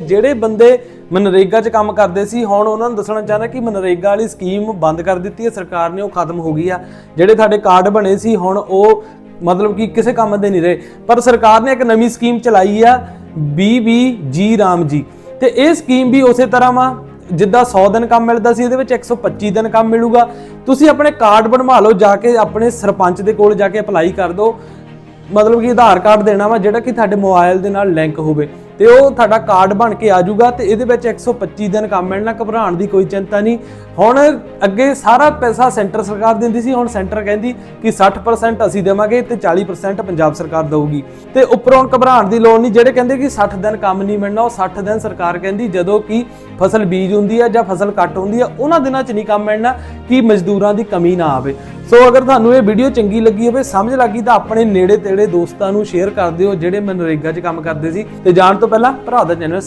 ਜਿਹੜੇ ਬੰਦੇ ਮਨਰੇਗਾ 'ਚ ਕੰਮ ਕਰਦੇ ਸੀ, ਹੁਣ ਉਹਨਾਂ ਨੂੰ ਦੱਸਣਾ ਚਾਹੁੰਦਾ ਕਿ ਮਨਰੇਗਾ ਵਾਲੀ ਸਕੀਮ ਬੰਦ ਕਰ ਦਿੱਤੀ ਹੈ, ਸਰਕਾਰ ਨੇ, ਉਹ ਖਤਮ ਹੋ ਗਈ ਆ। ਜਿਹੜੇ ਤੁਹਾਡੇ ਕਾਰਡ ਬਣੇ ਸੀ, ਹੁਣ ਉਹ ਮਤਲਬ ਕਿ ਕਿਸੇ ਕੰਮ ਦੇ ਨਹੀਂ ਰਹੇ। ਪਰ ਸਰਕਾਰ ਨੇ ਇੱਕ ਨਵੀਂ ਸਕੀਮ ਚਲਾਈ ਆ ਬੀਬੀ ਰਾਮ ਜੀ। ਤੇ ਇਹ ਸਕੀਮ ਵੀ ਉਸੇ ਤਰ੍ਹਾਂ ਵਾ, ਜਿੱਦਾਂ 100 ਦਿਨ ਕੰਮ ਮਿਲਦਾ ਸੀ, ਇਹਦੇ ਵਿੱਚ 125 ਦਿਨ ਕੰਮ ਮਿਲੂਗਾ। ਤੁਸੀਂ ਆਪਣੇ ਕਾਰਡ ਬਣਵਾ ਲਓ, ਜਾ ਕੇ ਆਪਣੇ ਸਰਪੰਚ ਦੇ ਕੋਲ ਜਾ ਕੇ ਅਪਲਾਈ ਕਰ ਦਿਓ। ਮਤਲਬ ਕਿ ਆਧਾਰ ਕਾਰਡ ਦੇਣਾ ਵਾ, ਜਿਹੜਾ ਕਿ ਤੁਹਾਡੇ ਮੋਬਾਈਲ ਦੇ ਨਾਲ ਲਿੰਕ ਹੋਵੇ। ਤੇ ਉਹ ਤੁਹਾਡਾ ਕਾਰਡ ਬਣ ਕੇ ਆ ਜਾਊਗਾ ਤੇ ਇਹਦੇ ਵਿੱਚ 125 ਦਿਨ ਕੰਮ ਮਿਲਣਾ ਘਬਰਾਉਣ ਦੀ ਕੋਈ ਚਿੰਤਾ ਨਹੀਂ। ਹੁਣ ਅੱਗੇ ਸਾਰਾ ਪੈਸਾ ਸੈਂਟਰ ਸਰਕਾਰ ਦਿੰਦੀ ਸੀ, ਹੁਣ ਸੈਂਟਰ ਕਹਿੰਦੀ ਕਿ 60% ਅਸੀਂ ਦੇਵਾਂਗੇ ਤੇ 40% ਪੰਜਾਬ ਸਰਕਾਰ ਦੇਊਗੀ। ਤੇ ਉੱਪਰੋਂ ਘਬਰਾਉਣ ਦੀ ਲੋੜ ਨਹੀਂ, ਜਿਹੜੇ ਕਹਿੰਦੇ ਕਿ 60 ਦਿਨ ਕੰਮ ਨਹੀਂ ਮਿਲਣਾ, ਉਹ 60 ਦਿਨ ਸਰਕਾਰ ਕਹਿੰਦੀ ਜਦੋਂ ਕਿ ਫਸਲ ਬੀਜ ਹੁੰਦੀ ਹੈ ਜਾਂ ਫਸਲ ਕੱਟ ਹੁੰਦੀ ਹੈ ਉਹਨਾਂ ਦਿਨਾਂ 'ਚ ਨਹੀਂ ਕੰਮ ਮਿਲਣਾ ਕਿ ਮਜ਼ਦੂਰਾਂ ਦੀ ਕਮੀ ਨਾ ਆਵੇ। ਸੋ ਅਗਰ ਤੁਹਾਨੂੰ ਇਹ ਵੀਡੀਓ ਚੰਗੀ ਲੱਗੀ ਹੋਵੇ, ਸਮਝ ਲੱਗੀ, ਤਾਂ ਆਪਣੇ ਨੇੜੇ ਤੇੜੇ ਦੋਸਤਾਂ ਨੂੰ ਸ਼ੇਅਰ ਕਰ ਦਿਓ ਜਿਹੜੇ ਮਨਰੇਗਾ 'ਚ ਕੰਮ ਕਰਦੇ ਸੀ। ਤੇ ਜਾਣ ਤੋਂ ਪਹਿਲਾਂ ਭਰਾ ਦਾ ਚੈਨਲ